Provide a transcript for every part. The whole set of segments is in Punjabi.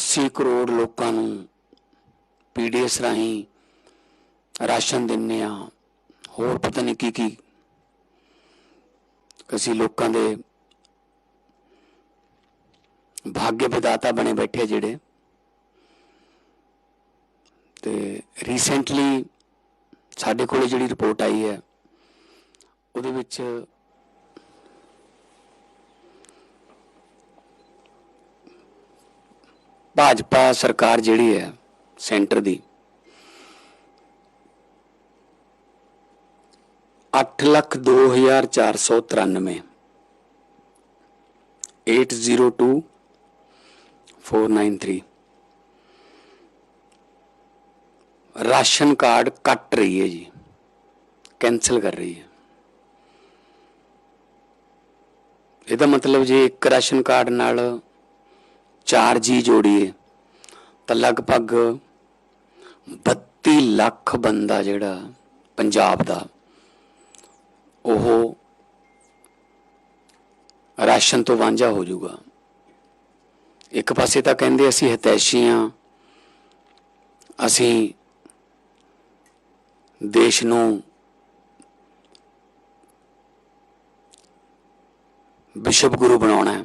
80 ਕਰੋੜ ਲੋਕਾਂ ਨੂੰ ਪੀਡੀਐਸ ਰਾਹੀਂ ਰਾਸ਼ਨ ਦਿੰਨੇ ਆ। ਹੋਰ ਪਤਾ ਨਹੀਂ ਕੀ ਕੀ ਅਸੀਂ ਲੋਕਾਂ ਦੇ ਭਾਗਯ ਵਿਦਾਤਾ ਬਣੇ ਬੈਠੇ ਜਿਹੜੇ। ਤੇ ਰੀਸੈਂਟਲੀ ਸਾਡੇ ਕੋਲੇ ਜਿਹੜੀ ਰਿਪੋਰਟ ਆਈ ਹੈ, ਉਹਦੇ ਵਿੱਚ ਭਾਜਪਾ ਸਰਕਾਰ ਜਿਹੜੀ ਹੈ, ਸੈਂਟਰ ਦੀ 8 ਲੱਖ 2493 802 493 ਰਾਸ਼ਨ ਕਾਰਡ ਕੱਟ ਰਹੀ ਹੈ ਜੀ ਕੈਨਸਲ ਕਰ ਰਹੀ ਹੈ। ਇਹਦਾ ਮਤਲਬ ਜੇ ਇੱਕ ਰਾਸ਼ਨ ਕਾਰਡ ਨਾਲ ਚਾਰ ਜੀ ਜੋੜੀਏ ਤਾਂ ਲਗਭਗ 32 ਲੱਖ ਬੰਦਾ ਜਿਹੜਾ ਪੰਜਾਬ ਦਾ ਉਹ ਰਾਸ਼ਨ ਤੋਂ ਵਾਂਝਾ ਹੋ ਜਾਊਗਾ। ਇੱਕ ਪਾਸੇ ਤਾਂ ਕਹਿੰਦੇ ਅਸੀਂ ਹਤੈਸ਼ੀ ਹਾਂ ਅਸੀਂ ਦੇਸ਼ ਨੂੰ ਵਿਸ਼ਵ ਗੁਰੂ ਬਣਾਉਣਾ ਹੈ।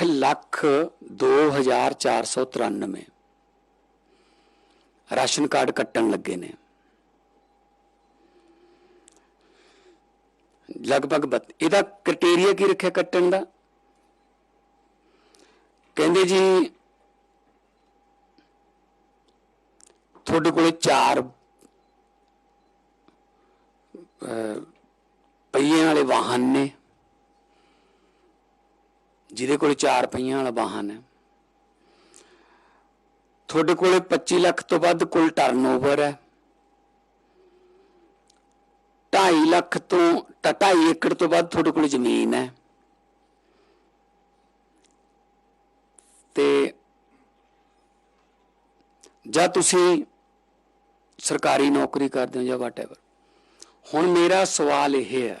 8 ਲੱਖ 2493 ਰਾਸ਼ਨ ਕਾਰਡ ਕੱਟਣ ਲੱਗੇ ਨੇ। ਲਗਭਗ ਇਹਦਾ ਕ੍ਰਾਈਟੇਰੀਆ ਕੀ ਰੱਖਿਆ ਕੱਟਣ ਦਾ? ਕਹਿੰਦੇ ਜੀ ਤੁਹਾਡੇ ਕੋਲੇ ਚਾਰ ਅਹ, ਪਹੀਏ ਵਾਲੇ ਵਾਹਨ ਨੇ। ਜਿਹਦੇ ਕੋਲ ਚਾਰ ਪਹੀਆਂ ਵਾਲਾ ਵਾਹਨ ਹੈ। ਤੁਹਾਡੇ ਕੋਲੇ 25 ਲੱਖ ਤੋਂ ਵੱਧ ਕੁੱਲ ਟਰਨਓਵਰ ਹੈ। 2.5 ਲੱਖ ਤੋਂ 2.5 ਏਕੜ ਤੋਂ ਵੱਧ ਤੁਹਾਡੇ ਕੋਲ ਜ਼ਮੀਨ ਹੈ। ਤੇ ਜਾਂ ਤੁਸੀਂ ਸਰਕਾਰੀ ਨੌਕਰੀ ਕਰਦੇ ਹੋ ਜਾਂ ਵਾਟਐਵਰ ਹੁਣ ਮੇਰਾ ਸਵਾਲ ਇਹ ਹੈ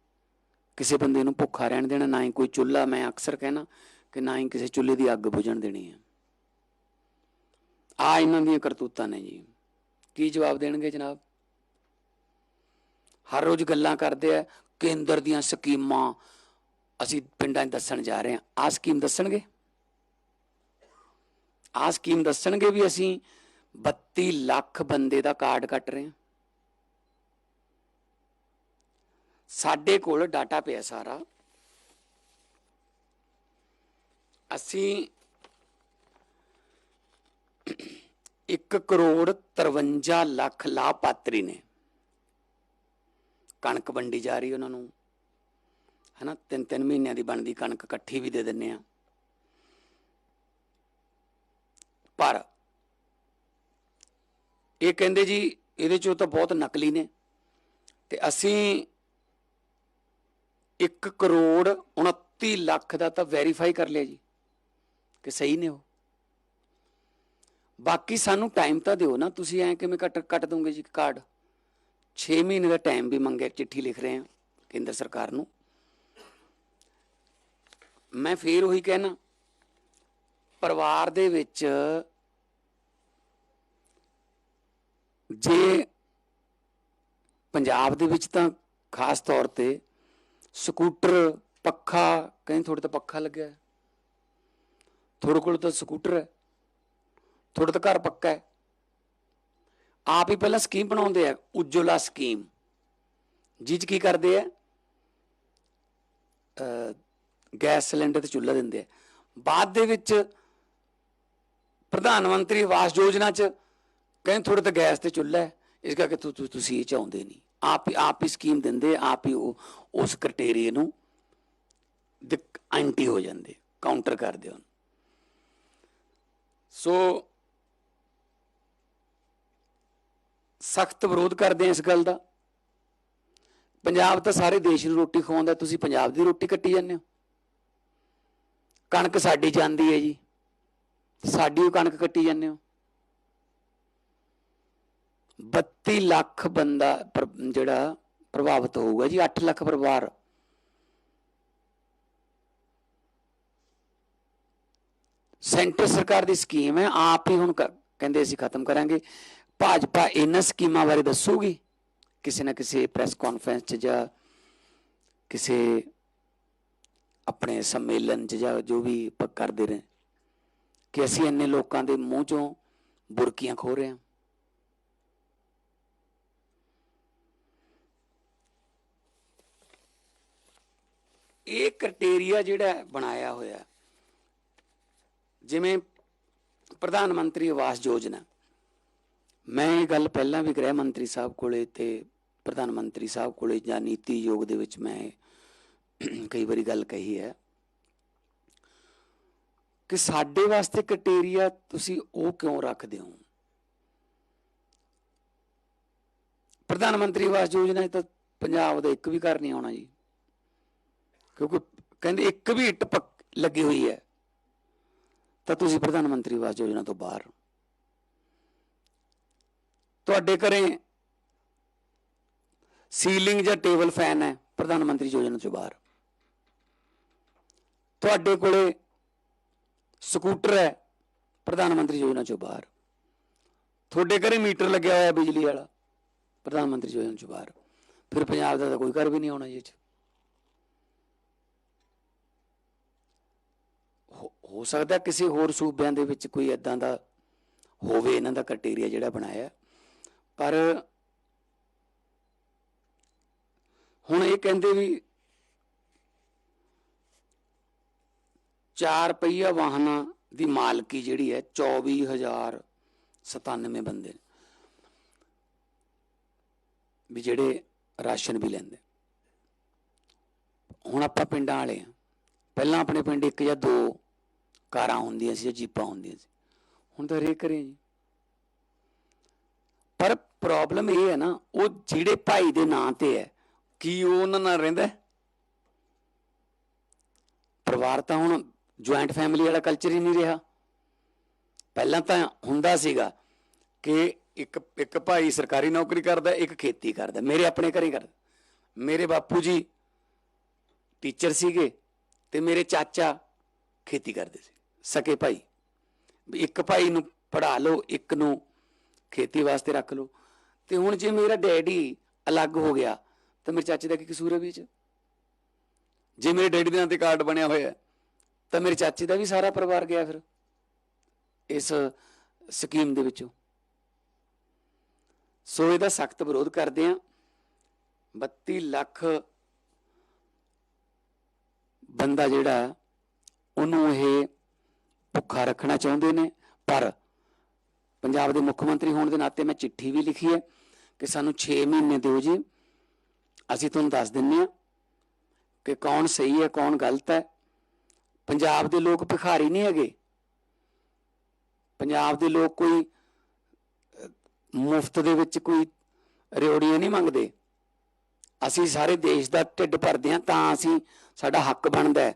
ਕਿਸੇ ਬੰਦੇ ਨੂੰ ਭੁੱਖਾ ਰਹਿਣ ਦੇਣਾ, ਨਾ ਹੀ ਕੋਈ ਚੁੱਲ੍ਹਾ, ਮੈਂ ਅਕਸਰ ਕਹਿਣਾ ਕਿ ਨਾ ਹੀ ਕਿਸੇ ਚੁੱਲ੍ਹੇ ਦੀ ਅੱਗ ਬੁਝਣ ਦੇਣੀ ਹੈ। ਆ ਇਹਨਾਂ ਦੀਆਂ ਕਰਤੂਤਾਂ ਨੇ ਜੀ। ਕੀ ਜਵਾਬ ਦੇਣਗੇ ਜਨਾਬ? ਹਰ ਰੋਜ਼ ਗੱਲਾਂ ਕਰਦੇ ਆ, ਕੇਂਦਰ ਦੀਆਂ ਸਕੀਮਾਂ ਅਸੀਂ ਪਿੰਡਾਂ 'ਚ ਦੱਸਣ ਜਾ ਰਹੇ ਹਾਂ। ਆ ਸਕੀਮ ਦੱਸਣਗੇ? ਆ ਸਕੀਮ ਦੱਸਣਗੇ ਵੀ ਅਸੀਂ 32 ਲੱਖ ਬੰਦੇ ਦਾ ਕਾਰਡ ਕੱਟ ਰਹੇ ਹਾਂ। ਸਾਡੇ ਕੋਲ ਡਾਟਾ ਪਿਆ ਸਾਰਾ। ਅਸੀਂ 1 ਕਰੋੜ 53 ਲੱਖ ਲਾਭਪਾਤਰੀ ਨੇ। ਕਣਕ ਵੰਡੀ ਜਾ ਰਹੀ ਉਹਨਾਂ ਨੂੰ। ਹਨਾ ਤਿੰਨ ਤਿੰਨ ਮਹੀਨਿਆਂ ਦੀ ਬਣਦੀ ਕਣਕ ਇਕੱਠੀ ਵੀ ਦੇ ਦਿੰਨੇ ਆ। ਪਰ ਇਹ ਕਹਿੰਦੇ ਜੀ, ਇਹਦੇ ਚੋਂ ਤਾਂ ਬਹੁਤ ਨਕਲੀ ਨੇ। ਤੇ ਅਸੀਂ 1 ਕਰੋੜ 29 ਲੱਖ ਦਾ ਤਾਂ ਵੈਰੀਫਾਈ ਕਰ ਲਿਆ ਜੀ ਕਿ ਸਹੀ ਨੇ ਉਹ। ਬਾਕੀ ਸਾਨੂੰ ਟਾਈਮ ਤਾਂ ਦਿਓ ਨਾ, ਤੁਸੀਂ ਐਂ ਕਿਵੇਂ ਕੱਟ ਕੱਟ ਦੋਗੇ ਜੀ ਕਾਰਡ 6 ਮਹੀਨੇ ਦਾ ਟਾਈਮ ਵੀ ਮੰਗਿਆ, ਚਿੱਠੀ ਲਿਖ ਰਹੇ ਹਾਂ ਕੇਂਦਰ ਸਰਕਾਰ ਨੂੰ। ਮੈਂ ਫੇਰ ਉਹੀ ਕਹਿਣਾ, ਪਰਿਵਾਰ ਦੇ ਵਿੱਚ ਜੇ ਪੰਜਾਬ ਦੇ ਵਿੱਚ ਤਾਂ ਖਾਸ ਤੌਰ ਤੇ ਸਕੂਟਰ, ਪੱਖਾ, ਕਹਿੰਦੇ ਥੋੜੇ ਤਾਂ ਪੱਖਾ ਲੱਗਿਆ। ਹੈ ਥੋੜੇ ਕੋਲ ਤਾਂ ਸਕੂਟਰ ਹੈ। ਥੋੜਾ ਤਾਂ ਘਰ ਪੱਕਾ ਹੈ। ਆਪ ਹੀ ਪਹਿਲਾਂ ਸਕੀਮ ਬਣਾਉਂਦੇ ਆ ਉਜਵਲਾ ਸਕੀਮ। ਜਿਹ 'ਚ ਕੀ ਕਰਦੇ ਆ? ਗੈਸ ਸਿਲੰਡਰ ਤੇ ਚੁੱਲ੍ਹਾ ਦਿੰਦੇ ਆ। ਬਾਅਦ ਦੇ ਵਿੱਚ ਪ੍ਰਧਾਨ ਮੰਤਰੀ ਆਵਾਸ ਯੋਜਨਾ 'ਚ ਕਹਿੰਦੇ ਥੋੜੇ ਤਾਂ ਗੈਸ ਤੇ ਚੁੱਲ੍ਹਾ ਹੈ। ਇਸ ਕਰਕੇ ਤੁ- ਤੁਸੀਂ ਇਹ ਚਾਹੁੰਦੇ ਨਹੀਂ। ਆਪ ਹੀ ਆਪ ਹੀ ਸਕੀਮ ਦਿੰਦੇ, ਆਪ ਹੀ ਉਹ ਉਸ ਕ੍ਰਾਈਟੇਰੀਆ ਨੂੰ ਐਂਟੀ ਹੋ ਜਾਂਦੇ ਕਾਊਂਟਰ ਕਰਦੇ ਹਨ ਸੋ ਸਖਤ ਵਿਰੋਧ ਕਰਦੇ ਆ ਇਸ ਗੱਲ ਦਾ। ਪੰਜਾਬ ਤਾਂ ਸਾਰੇ ਦੇਸ਼ ਨੂੰ ਰੋਟੀ ਖਵਾਉਂਦਾ ਤੁਸੀਂ ਪੰਜਾਬ ਦੀ ਰੋਟੀ ਕੱਟੀ ਜਾਂਦੇ ਹੋ। ਕਣਕ ਸਾਡੀ ਜਾਂਦੀ ਹੈ ਜੀ। ਸਾਡੀ ਉਹ ਕਣਕ ਕੱਟੀ ਜਾਂਦੇ ਹੋ। 32 ਲੱਖ ਬੰਦਾ ਜਿਹੜਾ ਪ੍ਰਭਾਵਿਤ ਹੋਊਗਾ ਜੀ 8 ਲੱਖ ਪਰਿਵਾਰ। ਸੈਂਟਰ ਸਰਕਾਰ ਦੀ ਸਕੀਮ ਹੈ, ਆਪ ਹੀ ਹੁਣ ਕਹਿੰਦੇ ਅਸੀਂ ਖਤਮ ਕਰਾਂਗੇ। ਭਾਜਪਾ ਇਹਨਾਂ ਸਕੀਮਾਂ ਬਾਰੇ ਦੱਸੂਗੀ? ਕਿਸੇ ਨਾ ਕਿਸੇ ਪ੍ਰੈਸ ਕਾਨਫਰੰਸ 'ਚ ਜਾਂ ਕਿਸੇ ਆਪਣੇ ਸੰਮੇਲਨ 'ਚ ਜਾਂ ਜੋ ਵੀ ਆਪਾਂ ਕਰਦੇ ਰਹੇ। ਕਿ ਅਸੀਂ ਇੰਨੇ ਲੋਕਾਂ ਦੇ ਮੂੰਹ 'ਚੋਂ ਬੁਰਕੀਆਂ ਖੋ ਰਹੇ ਹਾਂ। ਇਹ ਕ੍ਰਾਈਟੇਰੀਆ ਜਿਹੜਾ ਬਣਾਇਆ ਹੋਇਆ ਜਿਵੇਂ ਪ੍ਰਧਾਨ ਮੰਤਰੀ ਆਵਾਸ ਯੋਜਨਾ। ਮੈਂ ਇਹ ਗੱਲ ਪਹਿਲਾਂ ਵੀ ਗ੍ਰਹਿ ਮੰਤਰੀ ਸਾਹਿਬ ਕੋਲੇ ਤੇ ਪ੍ਰਧਾਨ ਮੰਤਰੀ ਸਾਹਿਬ ਕੋਲੇ ਜਾਂ ਨੀਤੀ ਯੋਗ ਦੇ ਵਿੱਚ ਮੈਂ ਕਈ ਵਾਰੀ ਗੱਲ ਕਹੀ ਹੈ ਕਿ ਸਾਡੇ ਵਾਸਤੇ ਕ੍ਰਾਈਟੇਰੀਆ ਤੁਸੀਂ ਉਹ ਕਿਉਂ ਰੱਖਦੇ ਹੋ? ਪ੍ਰਧਾਨ ਮੰਤਰੀ ਆਵਾਸ ਯੋਜਨਾ ਤਾਂ ਪੰਜਾਬ ਦਾ ਇੱਕ ਵੀ ਘਰ ਨਹੀਂ ਆਉਣਾ ਜੀ। ਕਿਉਂਕਿ ਕਹਿੰਦੇ ਇੱਕ ਵੀ ਇੱਟ ਪੱਕ ਲੱਗੀ ਹੋਈ ਹੈ, ਤਾਂ ਤੁਸੀਂ ਪ੍ਰਧਾਨ ਮੰਤਰੀ ਆਵਾਸ ਯੋਜਨਾ ਤੋਂ ਬਾਹਰ ਤੁਹਾਡੇ ਘਰੇ ਸੀਲਿੰਗ ਜਾਂ ਟੇਬਲ ਫੈਨ ਹੈ, ਪ੍ਰਧਾਨ ਮੰਤਰੀ ਯੋਜਨਾ ਤੋਂ ਬਾਹਰ। ਤੁਹਾਡੇ ਕੋਲੇ ਸਕੂਟਰ ਹੈ, ਪ੍ਰਧਾਨ ਮੰਤਰੀ ਯੋਜਨਾ 'ਚੋਂ ਬਾਹਰ। ਤੁਹਾਡੇ ਘਰੇ ਮੀਟਰ ਲੱਗਿਆ ਹੋਇਆ ਬਿਜਲੀ ਵਾਲਾ, ਪ੍ਰਧਾਨ ਮੰਤਰੀ ਯੋਜਨਾ 'ਚੋਂ ਬਾਹਰ। ਫਿਰ ਪੰਜਾਬ ਦਾ ਤਾਂ ਕੋਈ ਘਰ ਵੀ ਨਹੀਂ ਆਉਣਾ ਜੀ ਇਹ 'ਚ। ਹੋ- ਸਕਦਾ ਕਿਸੇ ਹੋਰ ਸੂਬਿਆਂ ਦੇ ਵਿੱਚ ਕੋਈ ਇਦਾਂ ਦਾ ਹੋਵੇ, ਇਹਨਾਂ ਦਾ ਕ੍ਰਾਈਟੇਰੀਆ ਜਿਹੜਾ ਬਣਾਇਆ। ਪਰ ਹੁਣ ਇਹ ਕਹਿੰਦੇ ਵੀ ਚਾਰ ਪਹੀਆ ਵਾਹਨਾਂ ਦੀ ਮਾਲਕੀ ਜਿਹੜੀ ਹੈ 24097 ਬੰਦੇ ਨੇ। ਵੀ ਜਿਹੜੇ ਰਾਸ਼ਨ ਵੀ ਲੈਂਦੇ। ਹੁਣ ਆਪਾਂ ਪਿੰਡਾਂ ਵਾਲੇ ਆ ਪਹਿਲਾਂ ਆਪਣੇ ਪਿੰਡ ਇੱਕ ਜਾਂ ਦੋ ਕਾਰਾਂ ਹੁੰਦੀਆਂ ਸੀ ਜੀਪਾਂ ਹੁੰਦੀਆਂ ਸੀ। ਹੁਣ ਤਾਂ ਹਰੇਕ ਘਰੇ ਜੀ। ਪਰ ਪ੍ਰੋਬਲਮ ਇਹ ਹੈ ਨਾ, ਉਹ ਜਿਹੜੇ ਭਾਈ ਦੇ ਨਾਂ ਤੇ ਹੈ, ਕੀ ਉਹ ਉਹਨਾਂ ਨਾਲ ਰਹਿੰਦਾ ਪਰਿਵਾਰ ਤਾਂ ਹੁਣ ਜੁਆਇੰਟ ਫੈਮਿਲੀ ਵਾਲਾ ਕਲਚਰ ਹੀ ਨਹੀਂ ਰਿਹਾ। ਪਹਿਲਾਂ ਤਾਂ ਹੁੰਦਾ ਸੀਗਾ ਕਿ ਇੱਕ ਇੱਕ ਭਾਈ ਸਰਕਾਰੀ ਨੌਕਰੀ ਕਰਦਾ, ਇੱਕ ਖੇਤੀ ਕਰਦਾ, ਮੇਰੇ ਆਪਣੇ ਘਰੇ ਕਰਦਾ। ਮੇਰੇ ਬਾਪੂ ਜੀ ਟੀਚਰ ਸੀਗੇ ਤੇ ਮੇਰੇ ਚਾਚਾ ਖੇਤੀ ਕਰਦੇ ਸੀ। ਸਕੇ ਭਾਈ। ਵੀ ਇੱਕ ਭਾਈ ਨੂੰ ਪੜਾ ਲਓ, ਇੱਕ ਨੂੰ ਖੇਤੀ ਵਾਸਤੇ ਰੱਖ ਲਓ। ਤੇ ਹੁਣ ਜੇ ਮੇਰਾ ਡੈਡੀ ਅਲੱਗ ਹੋ ਗਿਆ, ਤਾਂ ਮੇਰੇ ਚਾਚੇ ਦਾ ਕੀ ਕਸੂਰ ਹੈ ਵਿੱਚ ਜੇ ਮੇਰੇ ਡੈਡੀ ਦੇ ਨਾਂ ਤੇ ਕਾਰਡ ਬਣਿਆ ਹੋਇਆ ਤਾਂ ਮੇਰੇ ਚਾਚੇ ਦਾ ਵੀ ਸਾਰਾ ਪਰਿਵਾਰ ਗਿਆ ਫਿਰ, ਇਸ ਸਕੀਮ ਦੇ ਵਿੱਚੋਂ। ਸੋ ਇਹਦਾ ਸਖਤ ਵਿਰੋਧ ਕਰਦੇ ਆ 32 ਲੱਖ ਬੰਦਾ ਜਿਹੜਾ ਉਹਨੂੰ ਇਹ ਭੁੱਖਾ ਰੱਖਣਾ ਚਾਹੁੰਦੇ ਨੇ, ਪਰ ਪੰਜਾਬ ਦੇ ਮੁੱਖ ਮੰਤਰੀ ਹੋਣ ਦੇ ਨਾਤੇ ਮੈਂ ਚਿੱਠੀ ਵੀ ਲਿਖੀ ਹੈ ਕਿ ਸਾਨੂੰ 6 ਮਹੀਨੇ ਦਿਓ ਜੀ। ਅਸੀਂ ਤੁਹਾਨੂੰ ਦੱਸ ਦਿੰਨੇ ਆ ਕਿ ਕੌਣ ਸਹੀ ਹੈ, ਕੌਣ ਗਲਤ ਹੈ। ਪੰਜਾਬ ਦੇ ਲੋਕ ਭਿਖਾਰੀ ਨਹੀਂ ਹੈਗੇ। ਪੰਜਾਬ ਦੇ ਲੋਕ ਕੋਈ ਮੁਫਤ ਦੇ ਵਿੱਚ ਕੋਈ ਰਿਓੜੀਆਂ ਨਹੀਂ ਮੰਗਦੇ। ਅਸੀਂ ਸਾਰੇ ਦੇਸ਼ ਦਾ ਢਿੱਡ ਭਰਦੇ ਹਾਂ ਤਾਂ ਅਸੀਂ ਸਾਡਾ ਹੱਕ ਬਣਦਾ ਹੈ।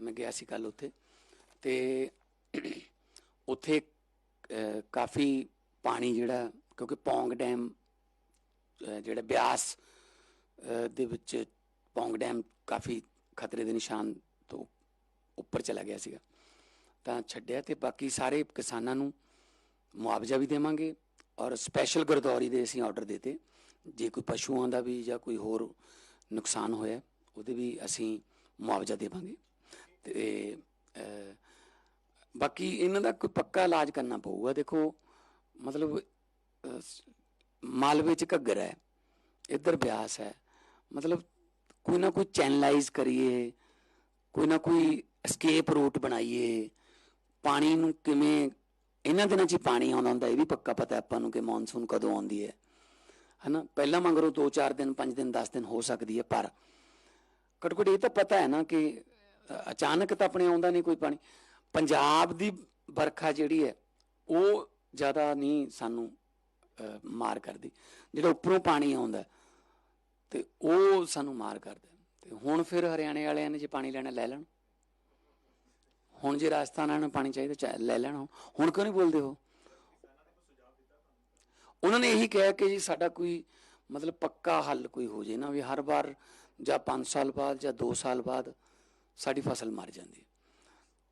ਮੈਂ ਗਿਆ ਸੀ ਕੱਲ ਉੱਥੇ ਤੇ ਉੱਥੇ ਕਾਫੀ ਪਾਣੀ ਜਿਹੜਾ, ਕਿਉਂਕਿ ਪੌਂਗ ਡੈਮ ਜਿਹੜਾ ਬਿਆਸ ਦੇ ਵਿੱਚ ਪੌਂਗ ਡੈਮ ਕਾਫੀ ਖਤਰੇ ਦੇ ਨਿਸ਼ਾਨ ਤੋਂ ਉੱਪਰ ਚਲਾ ਗਿਆ ਸੀਗਾ। ਤਾਂ ਛੱਡਿਆ ਤੇ ਬਾਕੀ ਸਾਰੇ ਕਿਸਾਨਾਂ ਨੂੰ ਮੁਆਵਜ਼ਾ ਵੀ ਦੇਵਾਂਗੇ ਔਰ ਸਪੈਸ਼ਲ ਗਰਦੌਰੀ ਦੇ ਅਸੀਂ ਆਰਡਰ ਦਿੱਤੇ। ਜੇ ਕੋਈ ਪਸ਼ੂਆਂ ਦਾ ਵੀ ਜਾਂ ਕੋਈ ਹੋਰ ਨੁਕਸਾਨ ਹੋਇਆ, ਉਹਦੇ ਵੀ ਅਸੀਂ ਮੁਆਵਜ਼ਾ ਦੇਵਾਂਗੇ। ਤੇ ਬਾਕੀ ਇਹਨਾਂ ਦਾ ਕੋਈ ਪੱਕਾ ਇਲਾਜ ਕਰਨਾ ਪਊਗਾ। ਦੇਖੋ, ਮਤਲਬ ਮਾਲਵੇ ਚ ਘੱਗਰ ਹੈ, ਇੱਧਰ ਬਿਆਸ ਹੈ। ਮਤਲਬ, ਕੋਈ ਨਾ ਕੋਈ ਚੈਨਲਾਈਜ਼ ਕਰੀਏ, ਕੋਈ ਨਾ ਕੋਈ ਐਸਕੇਪ ਰੂਟ ਬਣਾਈਏ। ਪਾਣੀ ਨੂੰ ਕਿਵੇਂ, ਇਹਨਾਂ ਦਿਨਾਂ 'ਚ ਹੀ ਪਾਣੀ ਆਉਂਦਾ ਹੁੰਦਾ, ਇਹ ਵੀ ਪੱਕਾ ਪਤਾ ਆਪਾਂ ਨੂੰ ਕਿ ਮੌਨਸੂਨ ਕਦੋਂ ਆਉਂਦੀ ਹੈ। ਹਨਾ, ਪਹਿਲਾਂ ਮੰਗਰੋ 2-4 ਦਿਨ 5 ਦਿਨ 10 ਦਿਨ ਹੋ ਸਕਦੀ ਹੈ, ਪਰ ਕਟਕਟ ਇਹ ਤਾਂ ਪਤਾ ਹੈ ਨਾ ਕਿ ਅਚਾਨਕ ਤਾਂ ਆਪਣੇ ਆਉਂਦਾ ਨਹੀਂ ਕੋਈ ਪਾਣੀ ਪੰਜਾਬ ਦੀ ਵਰਖਾ ਜਿਹੜੀ ਹੈ, ਉਹ ਜ਼ਿਆਦਾ ਨਹੀਂ ਸਾਨੂੰ ਮਾਰ ਕਰਦੀ ਜਿਹੜਾ ਉੱਪਰੋਂ ਪਾਣੀ ਆਉਂਦਾ ਤੇ ਉਹ ਸਾਨੂੰ ਮਾਰ ਕਰਦਾ ਹੈ। ਤੇ ਹੁਣ ਫਿਰ ਹਰਿਆਣੇ ਵਾਲਿਆਂ ਨੇ ਜੇ ਪਾਣੀ ਲੈਣਾ, ਲੈ ਲੈਣ ਹੁਣ ਜੇ ਰਾਜਸਥਾਨ ਵਾਲਿਆਂ ਨੂੰ ਪਾਣੀ ਚਾਹੀਦਾ, ਚਾ- ਲੈ ਲੈਣ ਹੁਣ। ਹੁਣ ਕਿਉਂ ਨਹੀਂ ਬੋਲਦੇ ਹੋ ਉਹਨਾਂ ਨੇ ਇਹੀ ਕਿਹਾ ਕਿ ਜੀ ਸਾਡਾ ਕੋਈ ਮਤਲਬ ਪੱਕਾ ਹੱਲ ਕੋਈ ਹੋ ਜੇ ਨਾ, ਵੀ ਹਰ ਵਾਰ ਜਾਂ 5 ਸਾਲ ਬਾਅਦ ਜਾਂ 2 ਸਾਲ ਬਾਅਦ ਸਾਡੀ ਫਸਲ ਮਰ ਜਾਂਦੀ ਹੈ।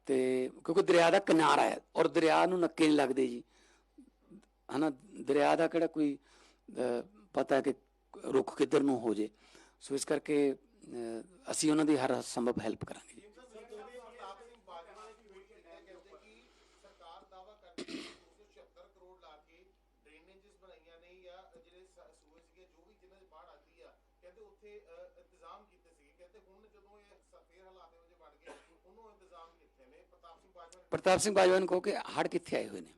ਤੇ ਕਿਉਂਕਿ ਦਰਿਆ ਦਾ ਕਿਨਾਰਾ ਹੈ ਔਰ ਦਰਿਆ ਨੂੰ ਨੱਕੇ ਨਹੀਂ ਲੱਗਦੇ ਜੀ। ਹਨਾ, ਦਰਿਆ ਦਾ ਕਿਹੜਾ ਕੋਈ ਪਤਾ ਹੈ ਕਿ ਰੁੱਖ ਕਿੱਧਰ ਨੂੰ ਹੋ ਜੇ। ਸੋ ਇਸ ਕਰਕੇ ਅਸੀਂ ਉਹਨਾਂ ਦੀ ਹਰ ਸੰਭਵ ਹੈਲਪ ਕਰਾਂਗੇ ਜੀ ਪ੍ਰਤਾਪ ਸਿੰਘ ਬਾਜਵਾ ਨੇ ਵੀ ਹੋਈ ਹੈ ਕਹਿੰਦੇ ਕਿ ਸਰਕਾਰ ਦਾਵਾ ਕਰਦੀ ਹੈ ਕਿ 276 ਕਰੋੜ ਲਾ ਕੇ ਡਰੇਨੇਜਸ ਬਣਾਈਆਂ ਨੇ ਜਾਂ ਜਿਹੜੇ ਸ- ਸੂਏ ਸੀਗੇ ਜੋ ਵੀ ਜਿਨ੍ਹਾਂ 'ਚ ਬਾੜ ਆਉਂਦੀ ਆ ਕਹਿੰਦੇ ਉੱਥੇ ਅ, ਇੰਤਜ਼ਾਮ ਕੀਤੇ ਸੀਗੇ ਕਹਿੰਦੇ ਹੁਣ ਜਦੋਂ ਇਹ ਸ- ਫੇਰ ਹਾਲਾਤ ਇਹੋ ਜਿਹੇ ਬਣ ਗਏ ਉਹਨੂੰ ਇੰਤਜ਼ਾਮ ਕਿੱਥੇ ਨੇ ਪ੍ਰਤਾਪ ਸਿੰਘ ਬਾਜਵਾ ਨੇ ਪ੍ਰਤਾਪ ਸਿੰਘ ਬਾਜਵਾ ਨੂੰ ਕਹੋ ਕਿ ਹੜ ਕਿੱਥੇ ਆਏ ਹੋਏ ਨੇ?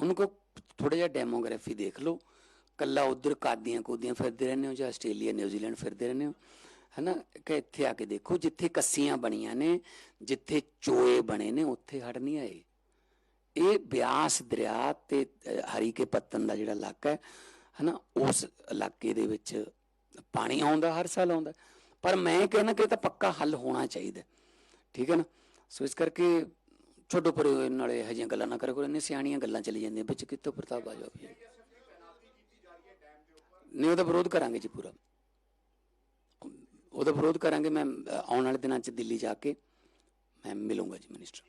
ਉਹਨੂੰ ਕਹੋ ਥੋੜਾ ਜਿਹਾ ਡੈਮੋਗ੍ਰਾਫੀ ਦੇਖ ਲਓ। ਕੱਲਾ ਉਧਰ ਕਾਦੀਆਂ ਕੋਦੀਆਂ ਫਿਰਦੇ ਰਹਿੰਦੇ ਹੋ ਜਾਂ ਆਸਟ੍ਰੇਲੀਆ ਨਿਊਜ਼ੀਲੈਂਡ ਫਿਰਦੇ ਰਹਿੰਦੇ ਹੋ? ਹੈਨਾ, ਕਿ ਇੱਥੇ ਆ ਕੇ ਦੇਖੋ, ਜਿੱਥੇ ਕੱਸੀਆਂ ਬਣੀਆਂ ਨੇ, ਜਿੱਥੇ ਚੋਏ ਬਣੇ ਨੇ, ਉੱਥੇ ਹੜ ਨਹੀਂ ਆਏ। ਇਹ ਬਿਆਸ ਦਰਿਆ ਤੇ ਹਰੀ ਕੇ ਪੱਤਨ ਦਾ ਜਿਹੜਾ ਇਲਾਕਾ ਹੈ, ਹਨਾ, ਉਸ ਇਲਾਕੇ ਦੇ ਵਿੱਚ ਪਾਣੀ ਆਉਂਦਾ, ਹਰ ਸਾਲ ਆਉਂਦਾ। ਪਰ ਮੈਂ ਕਹਿੰਦਾ ਕਿ ਇਹ ਤਾਂ ਪੱਕਾ ਹੱਲ ਹੋਣਾ ਚਾਹੀਦਾ ਠੀਕ ਹੈ ਨਾ? ਸੋ ਇਸ ਕਰਕੇ ਛੋਟੋ ਪਰ ਨਾਲੇ ਇਹੋ ਜਿਹੀਆਂ ਗੱਲਾਂ ਨਾ ਕਰਿਆ ਕਰੋ ਇੰਨੇ ਸਿਆਣੀਆਂ ਗੱਲਾਂ ਚਲੀ ਜਾਂਦੀਆਂ, ਵਿੱਚ ਕਿੱਥੋਂ ਪ੍ਰਤਾਪ ਆ ਜਾਵੇ ਨਹੀਂ, ਉਹਦਾ ਵਿਰੋਧ ਕਰਾਂਗੇ ਜੀ ਪੂਰਾ। ਉਹਦਾ ਵਿਰੋਧ ਕਰਾਂਗੇ, ਮੈਂ ਆਉਣ ਵਾਲੇ ਦਿਨਾਂ 'ਚ ਦਿੱਲੀ ਜਾ ਕੇ, ਮੈਂ ਮਿਲੂੰਗਾ ਜੀ ਮਿਨਿਸਟਰ